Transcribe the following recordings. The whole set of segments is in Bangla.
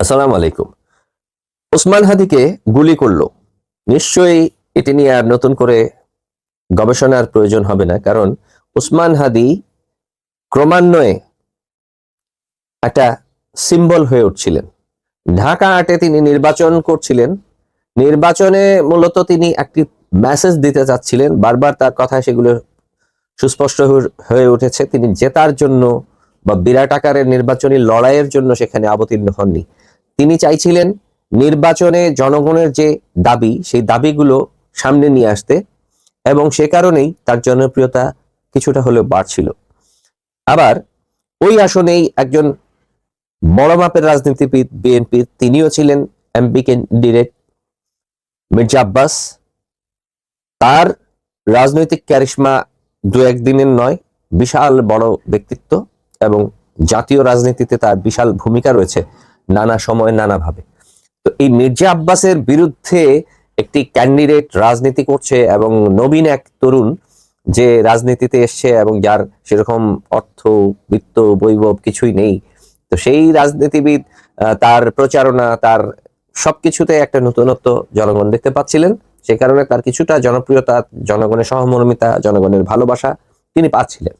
আসসালামু আলাইকুম। ওসমান হাদিকে গুলি করল। নিশ্চয়ই এটি নিয়ে আর নতুন করে গবেষণার প্রয়োজন হবে না, কারণ ওসমান হাদি ক্রমান্বয়ে একটা সিম্বল হয়ে উঠছিলেন। ঢাকা আটে তিনি নির্বাচন করছিলেন। নির্বাচনে মূলত তিনি একটি মেসেজ দিতে চাচ্ছিলেন। বারবার তার কথায় সেগুলো সুস্পষ্ট হয়ে- উঠেছে। তিনি জেতার জন্য বা বিরাট আকারের নির্বাচনী লড়াইয়ের জন্য সেখানে অবতীর্ণ হননি। তিনি চাইছিলেন নির্বাচনে জনগণের যে দাবি, সেই দাবিগুলো সামনে নিয়ে আসতে এবং সে কারণেই তার জনপ্রিয়তা কিছুটা হলেও বাড়ছিল। আবার ওই আসনেই একজন বড় মাপের রাজনীতিবিদ বিএনপির তিনিও ছিলেন এমপি ক্যান্ডিডেট মির্জা আব্বাস। তার রাজনৈতিক ক্যারিশমা দু একদিনের নয়, বিশাল বড় ব্যক্তিত্ব এবং জাতীয় রাজনীতিতে তার বিশাল ভূমিকা রয়েছে। নানা সময় নানাভাবে। তো এই মির্জা আব্বাসের বিরুদ্ধে একটি ক্যান্ডিডেট রাজনীতি করছে এবং নবীন এক তরুণ যে রাজনীতিতে এসছে এবং যার সেরকম অর্থ, বিত্ত, বৈভব কিছুই নেই। তো সেই রাজনীতিবিদ তার প্রচারণা, তার সবকিছুতে একটা নতুনত্ব জনগণ দেখতে পাচ্ছিলেন। সে কারণে তার কিছুটা জনপ্রিয়তা, জনগণের সহমর্মিতা, জনগণের ভালোবাসা তিনি পাচ্ছিলেন।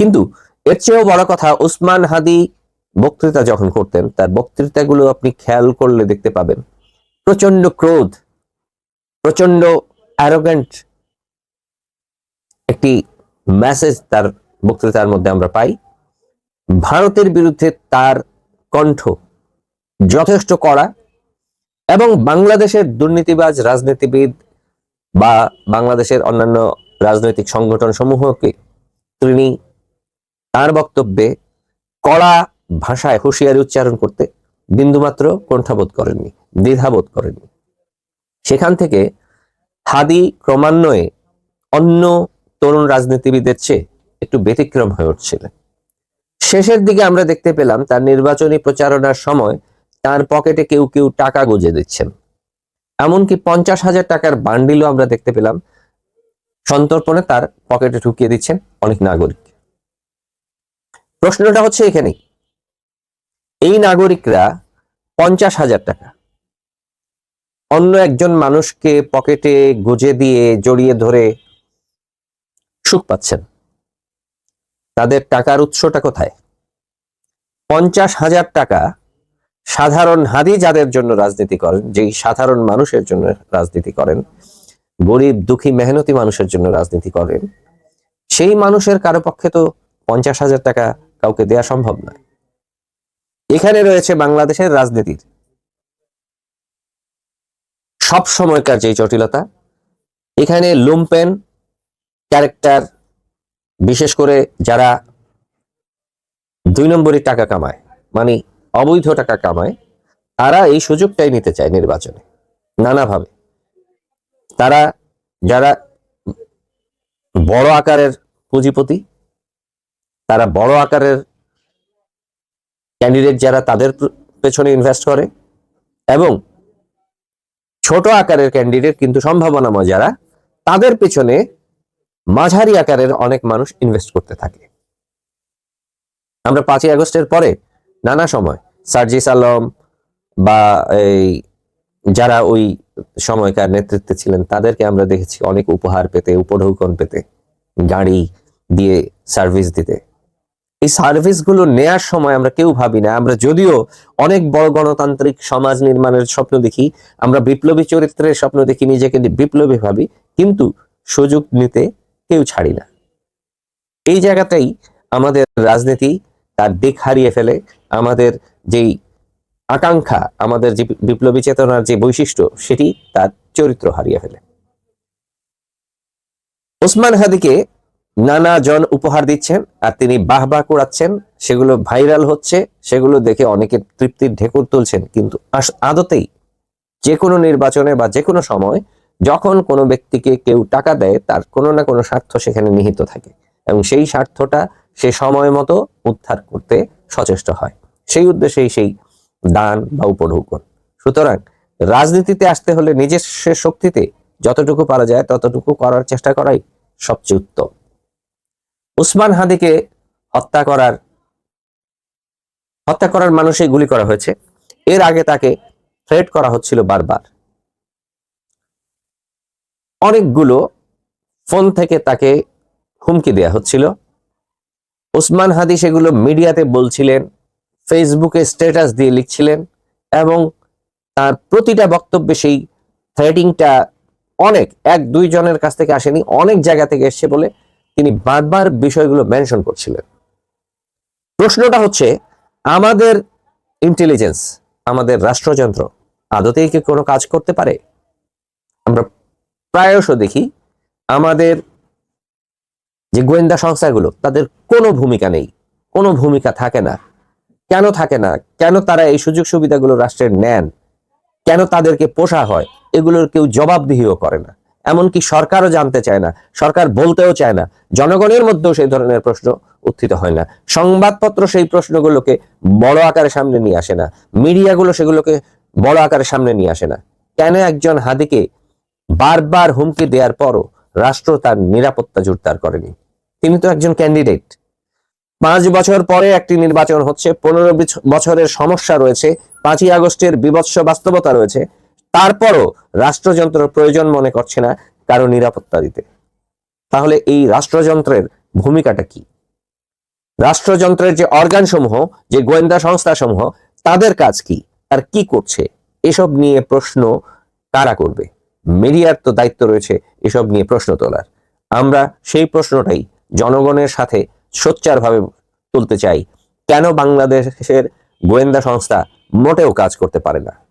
কিন্তু এর চেয়েও বড় কথা উসমান হাদি বক্তৃতা যখন করতেন, তার বক্তৃতাগুলো আপনি খেয়াল করলে দেখতে পাবেন। প্রচণ্ড ক্রোধ প্রচণ্ড অ্যারোগেন্ট একটি মেসেজ তার বক্তৃতার মধ্যে আমরা পাই। ভারতের বিরুদ্ধে তার কণ্ঠ যথেষ্ট কড়া এবং বাংলাদেশের দুর্নীতিবাজ রাজনীতিবিদ বা বাংলাদেশের অন্যান্য রাজনৈতিক সংগঠন সমূহকে তিনি তার বক্তব্যে কড়া ভাষায় হুঁশিয়ারি উচ্চারণ করতে বিন্দুমাত্র কণ্ঠাবোধ করেননি, দ্বিধাবোধ করেননি। সেখান থেকে হাদি ক্রমান্বয়ে অন্য তরুণ রাজনীতিবিদের চেয়ে একটু ব্যতিক্রম হয়ে উঠছিলেন শেষের দিকে আমরা দেখতে পেলাম, তার নির্বাচনী প্রচারণার সময় তার পকেটে কেউ কেউ টাকা গুজে দিচ্ছেন। এমনকি পঞ্চাশ হাজার টাকার বান্ডিলও আমরা দেখতে পেলাম। সন্তর্পণে তার পকেটে ঢুকিয়ে দিচ্ছেন অনেক নাগরিক। প্রশ্নটা হচ্ছে এখানেই এই নাগরিকরা পঞ্চাশ হাজার টাকা। অন্য একজন মানুষকে পকেটে গুজে দিয়ে, জড়িয়ে ধরে সুখ পাচ্ছেন। তাদের টাকার উৎসটা কোথায়? পঞ্চাশ হাজার টাকা সাধারণ হাদি যাদের জন্য রাজনীতি করেন, যেই সাধারণ মানুষের জন্য রাজনীতি করেন, গরিব, দুঃখী, মেহনতি মানুষের জন্য রাজনীতি করেন, সেই মানুষের কারও পক্ষে তো পঞ্চাশ হাজার টাকা কাউকে দেয়া সম্ভব নয়। এখানে রয়েছে বাংলাদেশের রাজনীতির সব সময়কার যে জটিলতা, এখানে লুম্পেন ক্যারেক্টার বিশেষ করে যারা দুই নম্বরই টাকা কামায় মানে অবৈধ টাকা কামায়, তারা এই সুযোগটাই নিতে চায় নির্বাচনে, নানাভাবে। তারা যারা বড় আকারের পুঁজিপতি, তারা বড় আকারের ক্যান্ডিডেট যারা তাদের পেছনে ইনভেস্ট করে এবং ছোট আকারের ক্যান্ডিডেট কিন্তু সম্ভাবনাময় যারা, তাদের পেছনে মাঝারি আকারের অনেক মানুষ ইনভেস্ট করতে থাকে। আমরা পাঁচই আগস্টের পরে নানা সময় সার্জিস আলম বা এই যারা ওই সময়কার নেতৃত্বে ছিলেন, তাদেরকে আমরা দেখেছি অনেক উপহার পেতে, উপঢৌকন পেতে, গাড়ি দিয়ে সার্ভিস দিতে। এই সার্ভিসগুলো নেয়ার সময় আমরা কেউ ভাবি না। আমরা যদিও অনেক বড় গণতান্ত্রিক সমাজ নির্মাণের স্বপ্ন দেখি, আমরা বিপ্লবী চরিত্রের স্বপ্ন দেখি, নিজেকে বিপ্লবী ভাবি, কিন্তু সুযোগ নিতে কেউ ছাড়ি না। এই জায়গাটাই আমাদের রাজনীতি, তার দিক হারিয়ে ফেলে, আমাদের যেই আকাঙ্ক্ষা, আমাদের যে বিপ্লবী চেতনার যে বৈশিষ্ট্য, সেটি তার চরিত্র হারিয়ে ফেলে। ওসমান হাদিকে নানা জন উপহার দিচ্ছেন, আর তিনি বাহ বাহ কুড়াচ্ছেন। সেগুলো ভাইরাল হচ্ছে, সেগুলো দেখে অনেকে তৃপ্তির ঢেকুর তুলছেন। কিন্তু আদতেই যে কোনো নির্বাচনে বা যে কোনো সময় যখন কোনো ব্যক্তিকে কেউ টাকা দেয়, তার কোনো না কোনো স্বার্থ সেখানে নিহিত থাকে। এবং সেই স্বার্থটা সে সময় মতো উদ্ধার করতে সচেষ্ট হয়। সেই উদ্দেশ্যেই সেই দান বা উপঢৌকন। সুতরাং রাজনীতিতে আসতে হলে নিজস্ব শক্তিতে যতটুকু পারা যায়, ততটুকু করার চেষ্টা করাই সবচেয়ে উত্তম। উসমান হাদিকে হত্যা করার হত্যা করার মানুষই গুলি করা হয়েছে। এর আগে তাকে থ্রেট করা হচ্ছিল বারবার। অনেকগুলো ফোন থেকে তাকে হুমকি দেয়া হচ্ছিল। ওসমান হাদি সেগুলো মিডিয়াতে বলছিলেন, ফেসবুকে স্ট্যাটাস দিয়ে লিখছিলেন এবং তার প্রতিটা বক্তব্যে সেই থ্রেটিংটা অনেক, এক দুই জনের কাছ থেকে আসেনি, অনেক জায়গা থেকে এসছে বলে তিনি বারবার বিষয়গুলো মেনশন করছিলেন। প্রশ্নটা হচ্ছে, আমাদের ইন্টেলিজেন্স আমাদের রাষ্ট্রযন্ত্র আদতেই কি কোনো কাজ করতে পারে? আমরা প্রায়শ দেখি, আমাদের যে গোয়েন্দা সংস্থাগুলো, তাদের কোনো ভূমিকা নেই, কোনো ভূমিকা থাকে না। কেন থাকে না? কেন তারা এই সুযোগ সুবিধাগুলো রাষ্ট্রের নেন? কেন তাদেরকে পোষা হয়? এগুলোর কেউ জবাবদিহিও করে না। এমনকি সরকারও জানতে চায় না, সরকার বলতেও চায় না, জনগণের মধ্যেও সেই ধরনের প্রশ্ন উত্থিত হয় না। সংবাদপত্র সেই প্রশ্নগুলোকে বড় আকারে সামনে নিয়ে আসে না, মিডিয়াগুলো সেগুলোকে বড় আকারে সামনে নিয়ে আসে না। কেন একজন হাদিকে বারবার হুমকি দেওয়ার পরও রাষ্ট্র তার নিরাপত্তা জোরদার করেনি? তিনি তো একজন ক্যান্ডিডেট। পাঁচ বছর পরে একটি নির্বাচন হচ্ছে, পনেরো বছরের সমস্যা রয়েছে, পাঁচই আগস্টের বিভৎস বাস্তবতা রয়েছে তারপরও রাষ্ট্রযন্ত্র প্রয়োজন মনে করছে না কারও নিরাপত্তা দিতে। তাহলে এই রাষ্ট্রযন্ত্রের ভূমিকাটা কি? রাষ্ট্রযন্ত্রের যে অর্গান সমূহ যে গোয়েন্দা সংস্থা সমূহ তাদের কাজ কি? আর কি করছে? এসব নিয়ে প্রশ্ন কারা করবে? মিডিয়ার তো দায়িত্ব রয়েছে এসব নিয়ে প্রশ্ন তোলার। আমরা সেই প্রশ্নটাই জনগণের সাথে সোচ্চারভাবে তুলতে চাই। কেন বাংলাদেশের গোয়েন্দা সংস্থা মোটেও কাজ করতে পারে না?